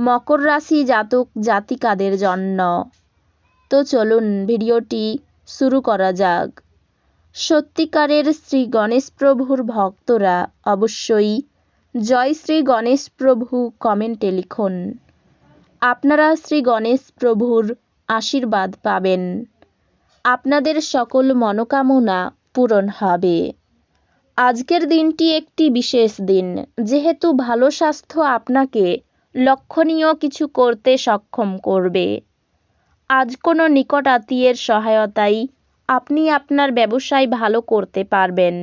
মকর রাশি জাতক জাতিকাদের জন্য। তো চলুন ভিডিওটি শুরু করা যাক। সত্যিকারের শ্রী গণেশ প্রভুর ভক্তরা অবশ্যই জয় শ্রী গণেশ প্রভু কমেন্টে লিখুন। আপনারা শ্রী গণেশ প্রভুর আশীর্বাদ পাবেন। আপনাদের সকল মনোকামনা পূরণ হবে। আজকের দিনটি একটি বিশেষ দিন। যেহেতু ভালো স্বাস্থ্য আপনাকে লক্ষণীয় কিছু করতে সক্ষম করবে। আজ কোনো নিকট আত্মীয়ের সহায়তায় আপনি আপনার ব্যবসায় ভালো করতে পারবেন,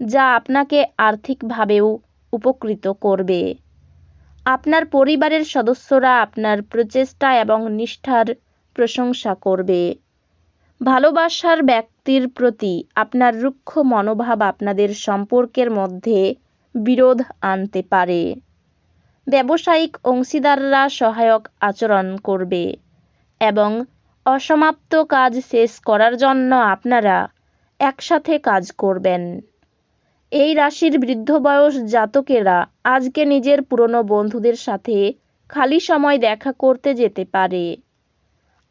যা আপনাকে আর্থিকভাবেও উপকৃত করবে। আপনার পরিবারের সদস্যরা আপনার প্রচেষ্টা এবং নিষ্ঠার প্রশংসা করবে। ভালোবাসার ব্যক্তির প্রতি আপনার রুক্ষ মনোভাব আপনাদের সম্পর্কের মধ্যে বিরোধ আনতে পারে। ব্যবসায়িক অংশীদাররা সহায়ক আচরণ করবে এবং অসমাপ্ত কাজ শেষ করার জন্য আপনারা একসাথে কাজ করবেন। এই রাশির বৃদ্ধ বয়স জাতকেরা আজকে নিজের পুরনো বন্ধুদের সাথে খালি সময় দেখা করতে যেতে পারে।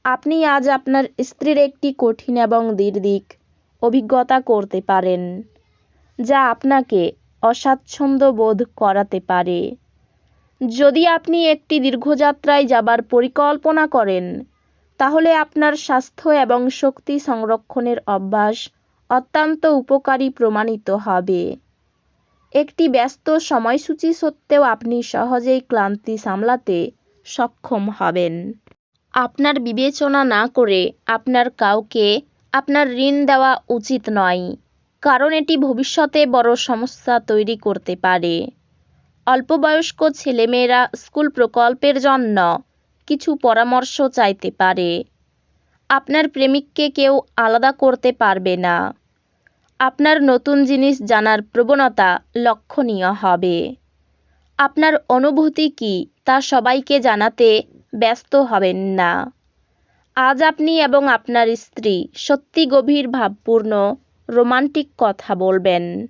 আপনি আজ আপনার স্ত্রীর একটি কঠিন এবং দীর্ঘিক অভিজ্ঞতা করতে পারেন, যা আপনাকে অস্বাচ্ছন্দ্য বোধ করাতে পারে। যদি আপনি একটি দীর্ঘযাত্রায় যাবার পরিকল্পনা করেন, তাহলে আপনার স্বাস্থ্য এবং শক্তি সংরক্ষণের অভ্যাস অত্যন্ত উপকারী প্রমাণিত হবে। একটি ব্যস্ত সময়সূচি সত্ত্বেও আপনি সহজেই ক্লান্তি সামলাতে সক্ষম হবেন। আপনার বিবেচনা না করে আপনার কাউকে আপনার ঋণ দেওয়া উচিত নয়, কারণ এটি ভবিষ্যতে বড় সমস্যা তৈরি করতে পারে। অল্পবয়স্ক ছেলেমেয়েরা স্কুল প্রকল্পের জন্য কিছু পরামর্শ চাইতে পারে। আপনার প্রেমিককে কেউ আলাদা করতে পারবে না। আপনার নতুন জিনিস জানার প্রবণতা লক্ষণীয় হবে। আপনার অনুভূতি কি তা সবাইকে জানাতে ব্যস্ত হবেন না। আজ আপনি এবং আপনার স্ত্রী সত্যি গভীর ভাবপূর্ণ, রোমান্টিক কথা বলবেন।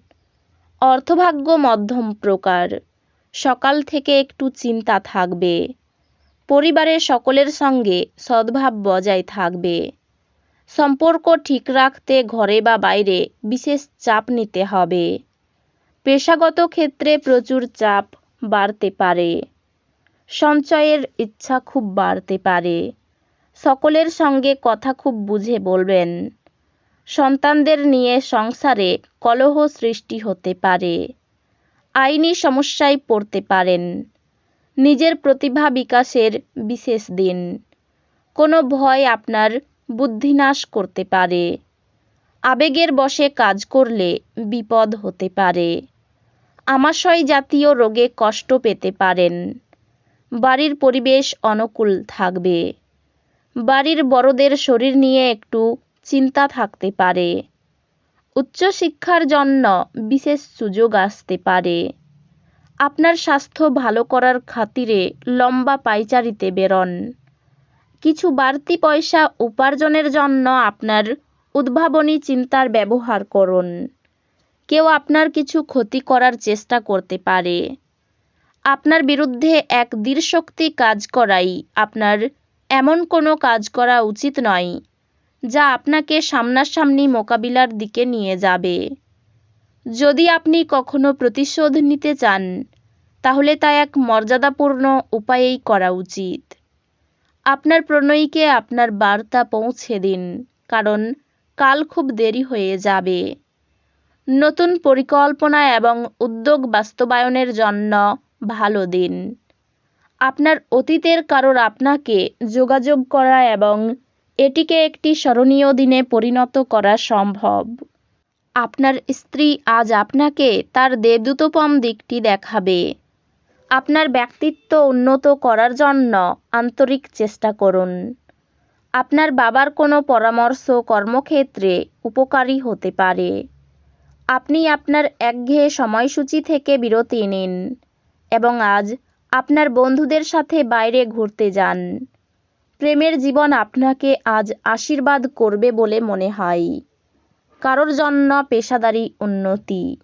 অর্থভাগ্য মধ্যম প্রকার। সকাল থেকে একটু চিন্তা থাকবে। পরিবারের সকলের সঙ্গে সদ্ভাব বজায় থাকবে। সম্পর্ক ঠিক রাখতে ঘরে বা বাইরে বিশেষ চাপ নিতে হবে। পেশাগত ক্ষেত্রে প্রচুর চাপ বাড়তে পারে। সঞ্চয়ের ইচ্ছা খুব বাড়তে পারে। সকলের সঙ্গে কথা খুব বুঝে বলবেন। সন্তানদের নিয়ে সংসারে কলহ সৃষ্টি হতে পারে। আইনি সমস্যায় পড়তে পারেন। নিজের প্রতিভা বিকাশের বিশেষ দিন। কোনো ভয় আপনার বুদ্ধিনাশ করতে পারে। আবেগের বশে কাজ করলে বিপদ হতে পারে। আমাশয় জাতীয় রোগে কষ্ট পেতে পারেন। বাড়ির পরিবেশ অনুকূল থাকবে। বাড়ির বড়দের শরীর নিয়ে একটু চিন্তা থাকতে পারে। উচ্চশিক্ষার জন্য বিশেষ সুযোগ আসতে পারে। আপনার স্বাস্থ্য ভালো করার খাতিরে লম্বা পায়চারিতে বেরোন। কিছু বাড়তি পয়সা উপার্জনের জন্য আপনার উদ্ভাবনী চিন্তার ব্যবহার করুন। কেউ আপনার কিছু ক্ষতি করার চেষ্টা করতে পারে। আপনার বিরুদ্ধে এক দৃঢ়শক্তি কাজ করাই আপনার এমন কোনো কাজ করা উচিত নয় যা আপনাকে সামনাসামনি মোকাবিলার দিকে নিয়ে যাবে। যদি আপনি কখনো প্রতিশোধ নিতে চান, তাহলে তা এক মর্যাদাপূর্ণ উপায়েই করা উচিত। আপনার প্রণয়ীকে আপনার বার্তা পৌঁছে দিন, কারণ কাল খুব দেরি হয়ে যাবে। নতুন পরিকল্পনা এবং উদ্যোগ বাস্তবায়নের জন্য ভালো দিন। আপনার অতীতের কারোর আপনাকে যোগাযোগ করা এবং এটিকে একটি স্মরণীয় দিনে পরিণত করা সম্ভব। আপনার স্ত্রী আজ আপনাকে তার দেবদূতপম দিকটি দেখাবে। আপনার ব্যক্তিত্ব উন্নত করার জন্য আন্তরিক চেষ্টা করুন। আপনার বাবার কোনো পরামর্শ কর্মক্ষেত্রে উপকারী হতে পারে। আপনি আপনার একঘেয়ে সময়সূচি থেকে বিরতি নিন এবং আজ আপনার বন্ধুদের সাথে বাইরে ঘুরতে যান। প্রেমের জীবন আপনাকে আজ আশীর্বাদ করবে বলে মনে হয়। কারোর জন্য পেশাদারি উন্নতি।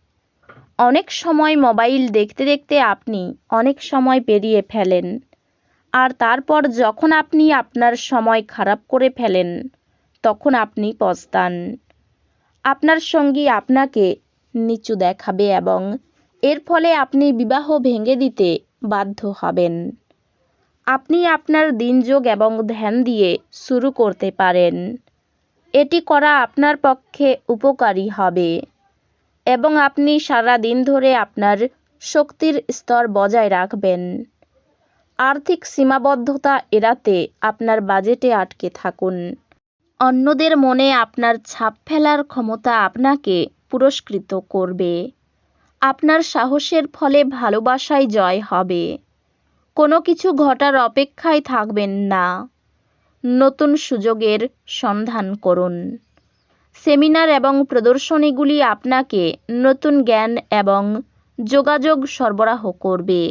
অনেক সময় মোবাইল দেখতে দেখতে আপনি অনেক সময় পেরিয়ে ফেলেন। আর তারপর যখন আপনি আপনার সময় খারাপ করে ফেলেন, তখন আপনি পস্তান। আপনার সঙ্গী আপনাকে নিচু দেখাবে এবং এর ফলে আপনি বিবাহ ভেঙে দিতে বাধ্য হবেন। আপনি আপনার দিনযোগ এবং ধ্যান দিয়ে শুরু করতে পারেন। এটি করা আপনার পক্ষে উপকারী হবে এবং আপনি সারা দিন ধরে আপনার শক্তির স্তর বজায় রাখবেন। আর্থিক সীমাবদ্ধতা এড়াতে আপনার বাজেটে আটকে থাকুন। অন্যদের মনে আপনার ছাপ ফেলার ক্ষমতা আপনাকে পুরস্কৃত করবে। আপনার সাহসের ফলে ভালোবাসায় জয় হবে। কোনো কিছু ঘটার অপেক্ষায় থাকবেন না। নতুন সুযোগের সন্ধান করুন। সেমিনার এবং প্রদর্শনীগুলি আপনাকে নতুন জ্ঞান এবং যোগাযোগ সরবরাহ করবে।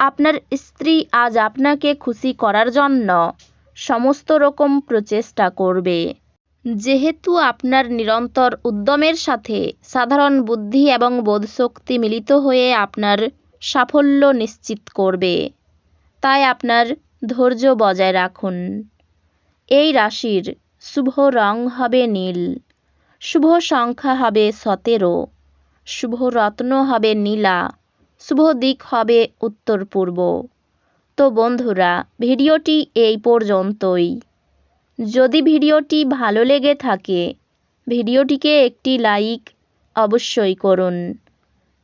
আপনার স্ত্রী আজ আপনাকে খুশি করার জন্য সমস্ত রকম প্রচেষ্টা করবে। যেহেতু আপনার নিরন্তর উদ্যমের সাথে সাধারণ বুদ্ধি এবং বোধশক্তি মিলিত হয়ে আপনার সাফল্য নিশ্চিত করবে। তাই আপনার ধৈর্য বজায় রাখুন। এই রাশির শুভ রং হবে নীল। শুভ সংখ্যা হবে সতেরো। শুভ রত্ন হবে নীলা। শুভ দিক হবে উত্তর পূর্ব। তো বন্ধুরা, ভিডিওটি এই পর্যন্তই। যদি ভিডিওটি ভালো লেগে থাকে, ভিডিওটিকে একটি লাইক অবশ্যই করুন।